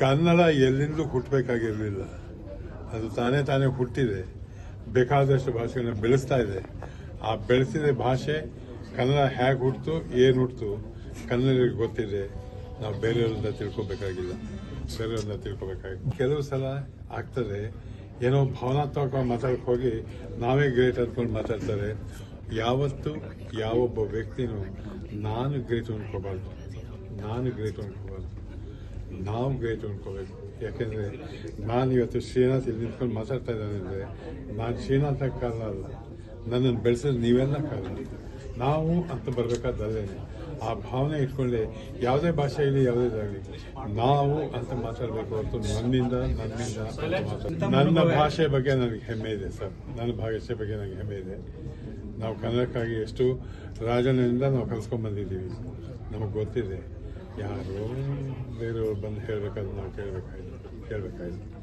ಕನ್ನಡ ಎಲ್ಲಿಂದಲೂ ಹುಟ್ಟಬೇಕಾಗಿರಲಿಲ್ಲ. ಅದು ತಾನೇ ತಾನೇ ಹುಟ್ಟಿದೆ. ಬೇಕಾದಷ್ಟು ಭಾಷೆಗಳನ್ನ ಬೆಳೆಸ್ತಾ ಇದೆ. ಆ ಬೆಳೆಸಿದ ಭಾಷೆ ಕನ್ನಡ ಹೇಗೆ ಹುಟ್ಟಿತು ಏನು ಹುಟ್ಟಿತು ಕನ್ನಡಿಗರಿಗೆ ಗೊತ್ತಿದೆ. ನಾವು ಬೇರೆಯವರಿಂದ ತಿಳ್ಕೊಬೇಕಾಗಿಲ್ಲ. ಬೇರೆಯವ್ರನ್ನ ತಿಳ್ಕೊಬೇಕಾಗಿಲ್ಲ. ಕೆಲವು ಸಲ ಆಗ್ತದೆ, ಏನೋ ಭಾವನಾತ್ಮಕವಾಗಿ ಮಾತಾಡಕ್ಕೆ ಹೋಗಿ ನಾವೇ ಗ್ರೇಟ್ ಅಂದ್ಕೊಂಡು ಮಾತಾಡ್ತಾರೆ. ಯಾವತ್ತು ಯಾವೊಬ್ಬ ವ್ಯಕ್ತಿನೂ ನಾನು ಗ್ರೇಟ್ ಅಂದ್ಕೋಬಾರ್ದು ನಾನು ಗ್ರೇಟ್ ಅನ್ಕೋಬಾರ್ದು. ನಾವು ಗ್ರೇಟ್ ಅನ್ಕೋಬೇಕು. ಯಾಕೆಂದರೆ ನಾನು ಇವತ್ತು ಶ್ರೀನಾಥ್ ಇಲ್ಲಿ ನಿಂತ್ಕೊಂಡು ಮಾತಾಡ್ತಾ ಇದ್ದಾನೆ ಅಂದರೆ ನಾನು ಶ್ರೀನಾಥ ಕಾರಣ ಅಲ್ಲ. ನನ್ನನ್ನು ಬೆಳೆಸಿದ ನೀವೆಲ್ಲ ಕಾರಣ. ನಾವು ಅಂತ ಬರಬೇಕಾದಲ್ಲೇ ಆ ಭಾವನೆ ಇಟ್ಕೊಂಡೆ ಯಾವುದೇ ಭಾಷೆ ಇರಲಿ, ಯಾವುದೇ ಆಗಲಿ ನಾವು ಅಂತ ಮಾತಾಡಬೇಕು ಹೊರತು ನನ್ನಿಂದ ನನ್ನಿಂದ ಅಂತ ನನ್ನ ಭಾಷೆ ಬಗ್ಗೆ ನನಗೆ ಹೆಮ್ಮೆ ಇದೆ ಸರ್. ನನ್ನ ಭಾಷೆ ಬಗ್ಗೆ ನನಗೆ ಹೆಮ್ಮೆ ಇದೆ. ನಾವು ಕನ್ನಡಕ್ಕಾಗಿ ಎಷ್ಟು ರಾಜನಿಂದ ನಾವು ಕಲ್ಸ್ಕೊಂಡ್ಬಂದಿದ್ದೀವಿ ನಮಗೆ ಗೊತ್ತಿದೆ. ಯಾರೋ ಬೇರೆಯವ್ರು ಬಂದು ಹೇಳ್ಬೇಕಾದ್ರೆ ನಾವು ಕೇಳಬೇಕಾಯ್ತು ಕೇಳಬೇಕಾಯ್ತು.